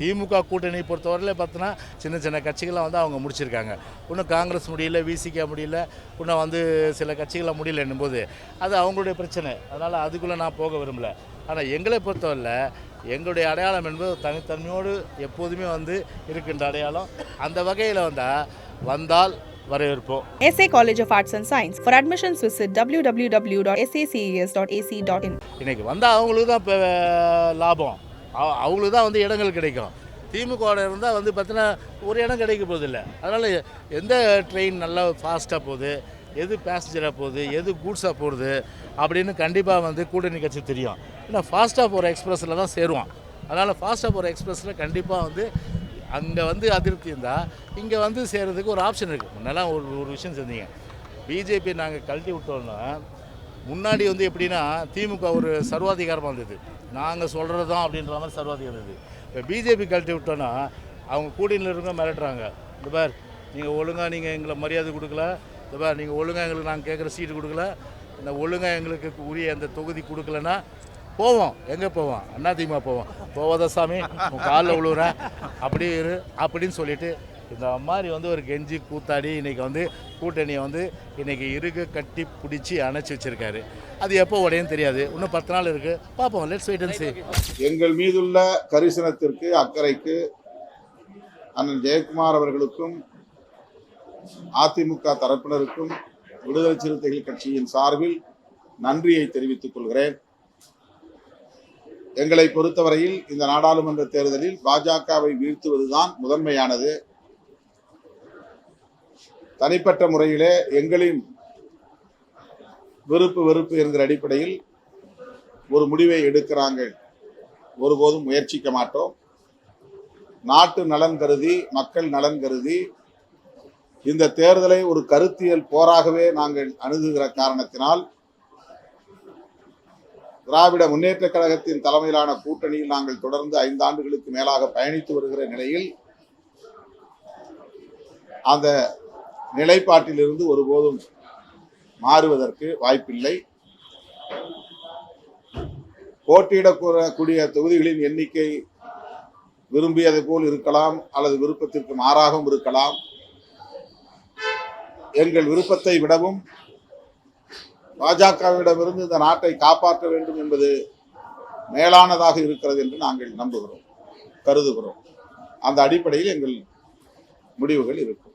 திமுக கூட்டணி பொறுத்தவரையில் பார்த்தோன்னா சின்ன சின்ன கட்சிகள்லாம் வந்து அவங்க முடிச்சிருக்காங்க. இன்னும் காங்கிரஸ் முடியல விசிக முடியல இன்னும் வந்து சில கட்சிகளாக முடியலன்னும் போது அது அவங்களுடைய பிரச்சனை. அதனால் அதுக்குள்ளே நான் போக விரும்பல. ஆனால் எங்களை பொறுத்தவரையில் எங்களுடைய அடையாளம் என்பது தனித்தன்மையோடு எப்போதுமே வந்து இருக்கின்ற அடையாளம். அந்த வகையில் வந்தால் வந்தால் வரவேற்போம். SA College of Arts and Science. For admissions, visit www.saces.ac.in. இன்னைக்கு வந்தால் அவங்களுக்கு தான் இப்போ லாபம். அவங்களுக்கு தான் வந்து இடங்கள் கிடைக்கும். திமுகவோட இருந்தால் வந்து பார்த்தீங்கன்னா ஒரு இடம் கிடைக்க போதில்லை அதனால் எந்த ட்ரெயின் நல்லா ஃபாஸ்ட்டாக போகுது எது பேசஞ்சராக போகுது எது கூட்ஸாக போகுது அப்படின்னு கண்டிப்பாக வந்து கூட்டணி கட்சி தெரியும். ஏன்னா ஃபாஸ்ட்டாக போகிற எக்ஸ்பிரஸில் தான் சேருவான். அதனால் ஃபாஸ்ட்டாக போகிற எக்ஸ்பிரஸில் கண்டிப்பாக வந்து அங்கே வந்து அதிருப்தி இருந்தால் இங்கே வந்து சேர்கிறதுக்கு ஒரு ஆப்ஷன் இருக்குது முன்னெல்லாம் ஒரு ஒரு விஷயம் செஞ்சீங்க. பிஜேபி நாங்கள் கழட்டி விட்டோன்னா முன்னாடி வந்து எப்படின்னா திமுக ஒரு சர்வாதிகாரமாக இருந்தது. நாங்கள் சொல்கிறது தான் அப்படின்ற மாதிரி சர்வாதிகாரம் இருந்தது. இப்போ பிஜேபி கழட்டி விட்டோன்னா அவங்க கூட்டணியில் இருக்க மிரட்டுறாங்க. இந்த பார் நீங்கள் ஒழுங்காக நீங்கள் எங்களை மரியாதை கொடுக்கல. இந்த பார் நீங்கள் ஒழுங்காக எங்களுக்கு நாங்கள் கேட்குற சீட்டு கொடுக்கல. இந்த ஒழுங்காக எங்களுக்கு உரிய அந்த தொகுதி கொடுக்கலன்னா போவோம். எங்கே போவோம்? அண்ணா அதிமுக போவோம். போவாத சாமி? உன் காலில் விழுவுறேன் அப்படி இரு. அப்படின்னு சொல்லிட்டு இந்த மாதிரி வந்து ஒரு கெஞ்சி கூத்தாடி இன்னைக்கு வந்து கூட்டணியை வந்து இன்னைக்கு இறுக கட்டி பிடிச்சி அணைச்சி வச்சுருக்காரு. அது எப்போ உடையும் தெரியாது. இன்னும் பத்து நாள் இருக்குது பார்ப்போம். லெட்ஸ் வெயிட் அண்ட் எங்கள் மீதுள்ள கரிசனத்திற்கு அக்கறைக்கு அண்ணன் ஜெயக்குமார் அவர்களுக்கும் அதிமுக தரப்பினருக்கும் விடுதலை சிறுத்தைகள் கட்சியின் சார்பில் நன்றியை தெரிவித்துக் கொள்கிறேன். எங்களை பொறுத்தவரையில் இந்த நாடாளுமன்ற தேர்தலில் பாஜகவை வீழ்த்துவதுதான் முதன்மையானது. தனிப்பட்ட முறையிலே எங்களின் விருப்பு வெறுப்பு என்கிற அடிப்படையில் ஒரு முடிவை எடுக்கிறாங்க. ஒருபோதும் முயற்சிக்க மாட்டோம். நாட்டு நலன் கருதி மக்கள் நலன் கருதி இந்த தேர்தலை ஒரு கருத்தியல் போராகவே நாங்கள் அணுகுகிற காரணத்தினால் திராவிட முன்னேற்றக் கழகத்தின் தலைமையிலான கூட்டணியில் நாங்கள் தொடர்ந்து ஐந்து ஆண்டுகளுக்கு மேலாக பயணித்து வருகிற நிலையில் அந்த நிலைப்பாட்டிலிருந்து ஒருபோதும் மாறுவதற்கு வாய்ப்பில்லை. போட்டியிடக்கூடிய தொகுதிகளின் எண்ணிக்கை விரும்பியதை போல் இருக்கலாம் அல்லது விருப்பத்திற்கு மாறாகவும் இருக்கலாம். எங்கள் விருப்பத்தை விடவும் பாஜகவிடமிருந்து இந்த நாட்டை காப்பாற்ற வேண்டும் என்பது மேலானதாக இருக்கிறது என்று நாங்கள் நம்புகிறோம் கருதுகிறோம். அந்த அடிப்படையில் எங்கள் முடிவுகள் இருக்கும்.